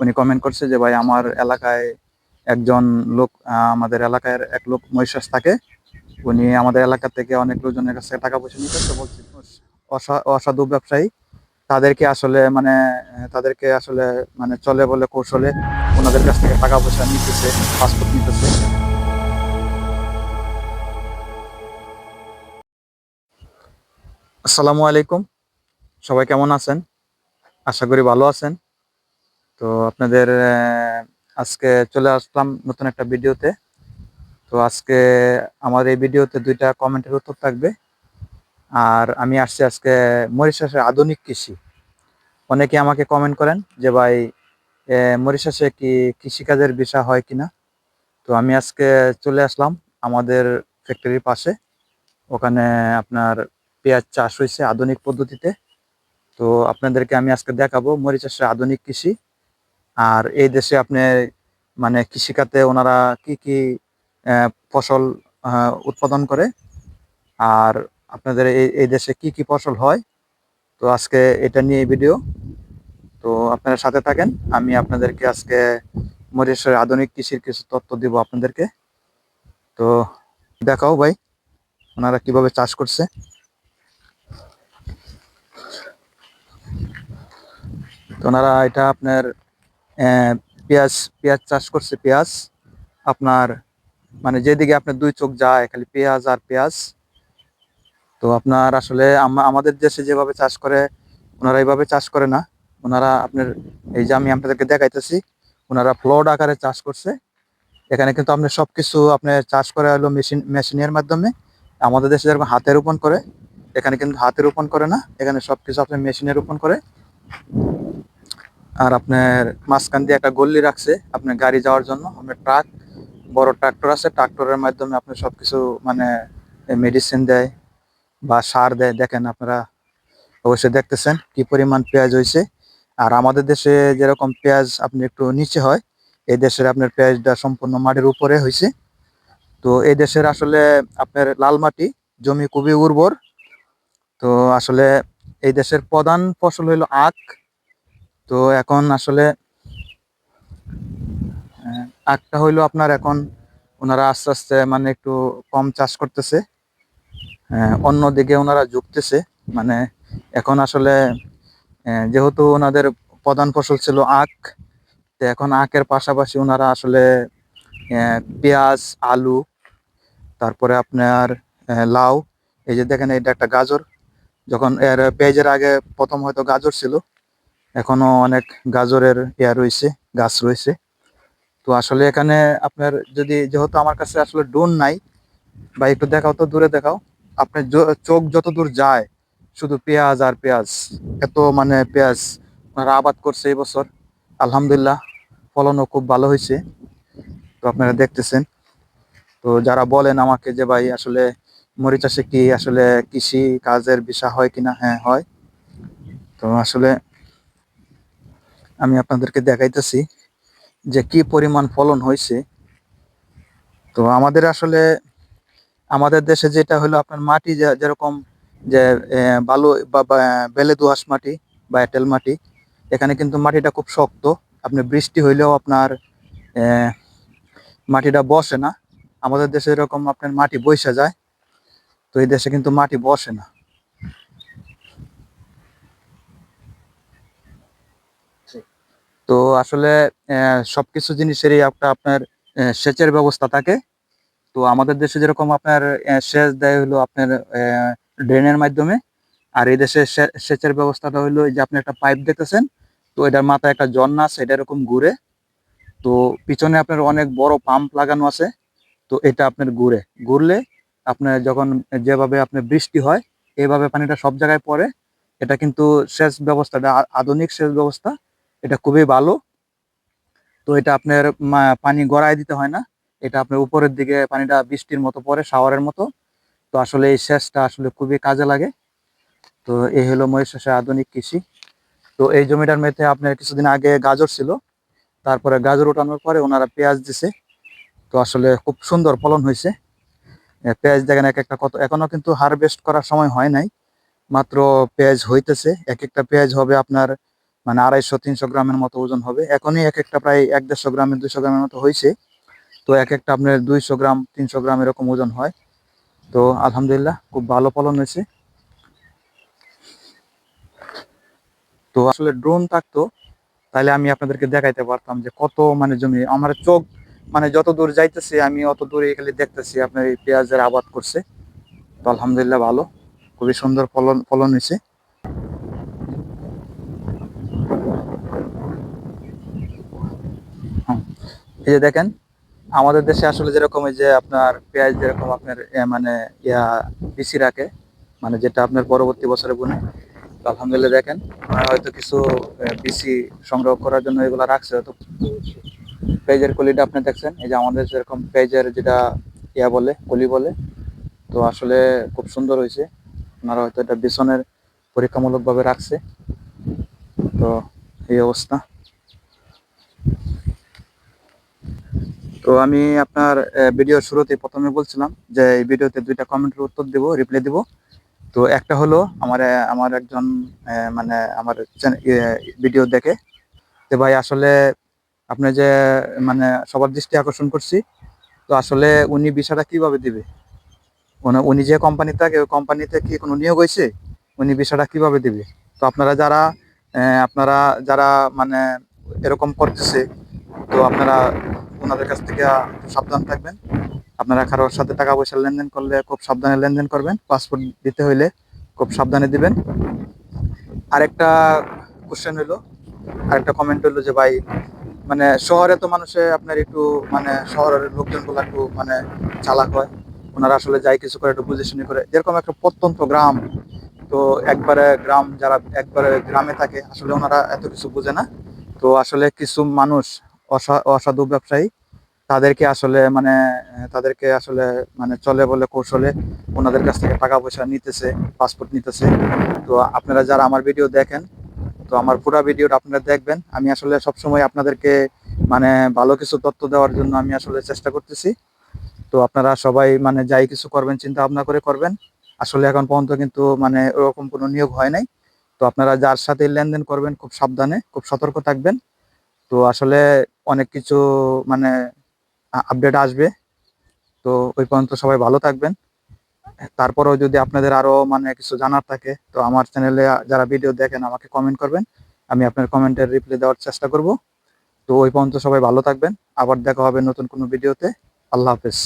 উনি কমেন্ট করছে যে, ভাই, আমার এলাকায় একজন লোক আমাদের এলাকার এক লোক মহিষাস থাকে। উনি আমাদের এলাকা থেকে অনেক লোকজনের কাছে টাকা পয়সা নিতেছে বলছে, অসা- অসাধু ব্যবসায়ী। তাদেরকে আসলে মানে তাদেরকে আসলে মানে চলে বলে কৌশলে ওনাদের কাছ থেকে টাকা পয়সা নিতেছে, পাসপোর্ট নিতেছে। আসসালামু আলাইকুম। সবাই কেমন আছেন? আশা করি ভালো আছেন। তো আপনাদের আজকে চলে আসলাম নতুন একটা ভিডিওতে। তো আজকে আমার এই ভিডিওতে দুইটা কমেন্টের উত্তর থাকবে। আর আমি আসছি আজকে মরিশাসের আধুনিক কৃষি। অনেকে আমাকে কমেন্ট করেন যে, ভাই মরিশাসে কি কৃষিকাজের বিষয় হয় কিনা? তো আমি আজকে চলে আসলাম আমাদের ফ্যাক্টরির পাশে। ওখানে আপনার পেঁয়াজ চাষ হয়েছে আধুনিক পদ্ধতিতে। তো আপনাদেরকে আমি আজকে দেখাবো মরিচ চাষের আধুনিক কৃষি। আর এই দেশে আপনি মানে কৃষিখাতে ওনারা কি কি ফসল উৎপাদন করে? আর আপনাদের এই এই দেশে কি কি ফসল হয়? তো আজকে এটা নিয়ে ভিডিও। তো আপনারা সাথে থাকেন। আমি আপনাদেরকে আজকে মরিচের আধুনিক কৃষির কিছু তথ্য দিব আপনাদেরকে। তো দেখাও ভাই, ওনারা কীভাবে চাষ করছে। তো ওনারা এটা আপনার পেঁয়াজ পেঁয়াজ চাষ করছে পেঁয়াজ। আপনার মানে যেদিকে আপনার দুই চোখ যায়, খালি পেঁয়াজ আর পেঁয়াজ। তো আপনার আসলে আম- আমাদের দেশে যেভাবে চাষ করে, ওনারা এইভাবে চাষ করে না। ওনারা আপনার, এই যে আমি আপনাদেরকে দেখাইতেছি, ওনারা ফ্লড আকারে চাষ করছে। এখানে কিন্তু আপনি সবকিছু আপনি চাষ করে হলো মেশিন, মেশিনের মাধ্যমে। আমাদের দেশে যেরকম হাতে রোপণ করে, এখানে কিন্তু হাতে রোপণ করে না। এখানে সবকিছু আপনি মেশিনে রোপণ করে। আর আপনার মাঝখান দিয়ে একটা গল্লি রাখছে আপনার গাড়ি যাওয়ার জন্য, আপনার ট্রাক বড় ট্রাক্টর আছে ট্রাক্টরের মাধ্যমে আপনি সবকিছু মানে মেডিসিন দেয় বা সার দেয়, দেখেন আপনারা অবশ্যই দেখতেছেন কি পরিমাণ পেঁয়াজ হয়েছে আর আমাদের দেশে যেরকম পেঁয়াজ আপনি একটু নিচে হয়, এই দেশের আপনার পেঁয়াজটা সম্পূর্ণ মাটির উপরে হয়েছে তো এই দেশের আসলে আপনার লাল মাটি, জমি খুবই উর্বর। তো আসলে এই দেশের প্রধান ফসল হইল আখ। তো এখন আসলে আখটা হইল আপনার এখন ওনারা আস্তে আস্তে মানে একটু কম চাষ করতেছে। আহ, অন্যদিকে ওনারা ঝুঁকতেছে। মানে এখন আসলে যেহেতু ওনাদের প্রধান ফসল ছিল আখ তো এখন আখের পাশাপাশি ওনারা আসলে পেঁয়াজ আলু তারপরে আপনার লাউ এই যে দেখেন এটা একটা গাজর। যখন এর পেঁয়াজের আগে প্রথম হয়তো গাজর ছিল এখনও অনেক গাজরের ইয়া রয়েছে, গাছ রয়েছে। তো আসলে এখানে আপনার যদি, যেহেতু আমার কাছে আসলে ডোন নাই বা একটু দেখাও তো, দূরে দেখাও। আপনার চোখ যত দূর যায়, শুধু পেঁয়াজ আর পেঁয়াজ, এত মানে পেঁয়াজ ওনারা আবাদ করছে এই বছর। আলহামদুলিল্লাহ, ফলনও খুব ভালো হয়েছে। তো আপনারা দেখতেছেন। তো যারা বলেন আমাকে যে ভাই আসলে মরিচ চাষে কি আসলে কৃষি কাজের বিষয় হয় কিনা হ্যাঁ হয়। তো আসলে আমি আপনাদেরকে দেখাইতেছি যে কি পরিমাণ ফলন হয়েছে তো আমাদের আসলে, আমাদের দেশে যেটা হলো আপনার মাটি যেরকম যে বালু বা বেলে দোআঁশ মাটি বা এঁটেল মাটি, এখানে কিন্তু মাটিটা খুব শক্ত। আপনি বৃষ্টি হইলেও আপনার মাটিটা বসে না। আমাদের দেশে এরকম আপনার মাটি বইসা যায়, তো এই দেশে কিন্তু মাটি বসে না। তো আসলে আহ, সবকিছু জিনিসেরই একটা আপনার সেচের ব্যবস্থা থাকে। তো আমাদের দেশে যেরকম আপনার সেচ দেয় হলো আপনার ড্রেনের মাধ্যমে। আর এই দেশে সেচের ব্যবস্থাটা হলো যে আপনি একটা পাইপ দেখতেছেন তো এটার মাথায় একটা ঝর্ণা আছে এটা এরকম ঘুরে। তো পিছনে আপনার অনেক বড় পাম্প লাগানো আছে তো এটা আপনার ঘুরে। ঘুরলে আপনার যখন যেভাবে আপনার বৃষ্টি হয় এইভাবে পানিটা সব জায়গায় পড়ে। এটা কিন্তু সেচ ব্যবস্থাটা আধুনিক সেচ ব্যবস্থা। এটা খুবই ভালো। তো এটা আপনার পানি গড়ায় দিতে হয় না। এটা আপনার উপরের দিকে পানিটা বৃষ্টির মতো পড়ে, শাওয়ারের মতো। তো আসলে এই সেচটা আসলে খুবই কাজে লাগে। তো এই হলো মহিষাসের আধুনিক কৃষি। তো এই জমিটার মধ্যে আপনার কিছুদিন আগে গাজর ছিল। তারপরে গাজর ওঠানোর পরে ওনারা পেঁয়াজ দিছে। তো আসলে খুব সুন্দর ফলন হয়েছে। পেঁয়াজ দেখেন এক একটা কত, এখনও কিন্তু হারভেস্ট করার সময় হয় নাই। মাত্র পেঁয়াজ হইতেছে। এক একটা পেঁয়াজ হবে আপনার মানে আড়াইশো, তিনশো গ্রামের মতো ওজন হবে। এখনই এক একটা প্রায় এক দেড়শো গ্রামের দুইশো গ্রামের মতো হয়েছে। তো এক একটা আপনার দুইশো গ্রাম, তিনশো গ্রাম এরকম ওজন হয়। তো আলহামদুলিল্লাহ, খুব ভালো ফলন হয়েছে। তো আসলে ড্রোন থাকতো তাহলে আমি আপনাদেরকে দেখাইতে পারতাম যে কত মানে জমি, আমার চোখ মানে যত দূর যাইতেছে, আমি অত দূরে খালি দেখতেছি আপনার এই পেঁয়াজের আবাদ করছে। তো আলহামদুলিল্লাহ ভালো, খুবই সুন্দর ফলন ফলন হয়েছে। এই যে দেখেন, আমাদের দেশে আসলে যেরকম এই যে আপনার পেঁয়াজ যেরকম আপনার মানে ইয়া, বিসি রাখে মানে যেটা আপনার পরবর্তী বছরে বুনে আলহামদুলিল্লাহ দেখেন হয়তো কিছু বিসি সংগ্রহ করার জন্য এগুলো রাখছে, হয়তো পেঁয়াজের কলিটা আপনি দেখছেন, এই যে আমাদের যেরকম পেঁয়াজের যেটা ইয়া বলে, কলি বলে, তো আসলে খুব সুন্দর হয়েছে, ওনারা হয়তো এটা বিছনের পরীক্ষামূলকভাবে রাখছে, তো এই অবস্থা। তো আমি আপনার ভিডিওর শুরুতে প্রথমে বলছিলাম যে এই ভিডিওতে দুইটা কমেন্টের উত্তর দিব রিপ্লাই দিব। তো একটা হলো আমার আমার একজন মানে আমার ভিডিও দেখে যে ভাই আসলে আপনি যে মানে সবার দৃষ্টি আকর্ষণ করছি, তো আসলে উনি বিষয়টা কীভাবে দিবে? উনি- উনি যে কোম্পানি থাকে, ওই কোম্পানিতে কি কোনো নিয়োগ হয়েছে? উনি বিষয়টা কীভাবে দিবে? তো আপনারা যারা আপনারা যারা মানে এরকম করতেছে, তো আপনারা ওনাদের কাছ থেকে সাবধান থাকবেন। আপনারা কারোর সাথে টাকা পয়সা লেনদেন করলে খুব সাবধানে লেনদেন করবেন। পাসপোর্ট দিতে হইলে খুব সাবধানে দিবেন। আরেকটা কোশ্চেন হইল, আরেকটা কমেন্ট হইল যে ভাই মানে শহরে তো মানুষে আপনার একটু মানে শহরের লোকজনগুলো একটু মানে চালাক হয়। ওনারা আসলে যাই কিছু করে একটু বুঝে শুনে করে। যেরকম একটা প্রত্যন্ত গ্রাম, তো একবারে গ্রাম যারা, একবারে গ্রামে থাকে, আসলে ওনারা এত কিছু বোঝে না। তো আসলে কিছু মানুষ অসাধু ব্যবসায়ী। তাদেরকে আসলে মানে তাদেরকে আসলে মানে চলে বলে কৌশলে ওনাদের কাছ থেকে টাকা পয়সা নিতেছে, পাসপোর্ট নিতেছে। তো আপনারা যারা আমার ভিডিও দেখেন, তো আমার পুরো ভিডিওটা আপনারা দেখবেন। আমি আসলে সবসময় আপনাদেরকে মানে ভালো কিছু তথ্য দেওয়ার জন্য আমি আসলে চেষ্টা করতেছি। তো আপনারা সবাই মানে যাই কিছু করবেন, চিন্তা ভাবনা করে করবেন। আসলে এখন পর্যন্ত কিন্তু মানে ওরকম কোনো নিয়োগ হয় নাই। তো আপনারা যার সাথে লেনদেন করবেন, খুব সাবধানে, খুব সতর্ক থাকবেন। তো আসলে অনেক কিছু মানে আপডেট আসবে। তো ওই পর্যন্ত সবাই ভালো থাকবেন। তারপরেও যদি আপনাদের আরও মানে কিছু জানার থাকে, তো আমার চ্যানেলে যারা ভিডিও দেখেন আমাকে কমেন্ট করবেন। আমি আপনার কমেন্টের রিপ্লাই দেওয়ার চেষ্টা করব। তো ওই পর্যন্ত সবাই ভালো থাকবেন। আবার দেখা হবে নতুন কোনো ভিডিওতে আল্লাহ হাফেজ।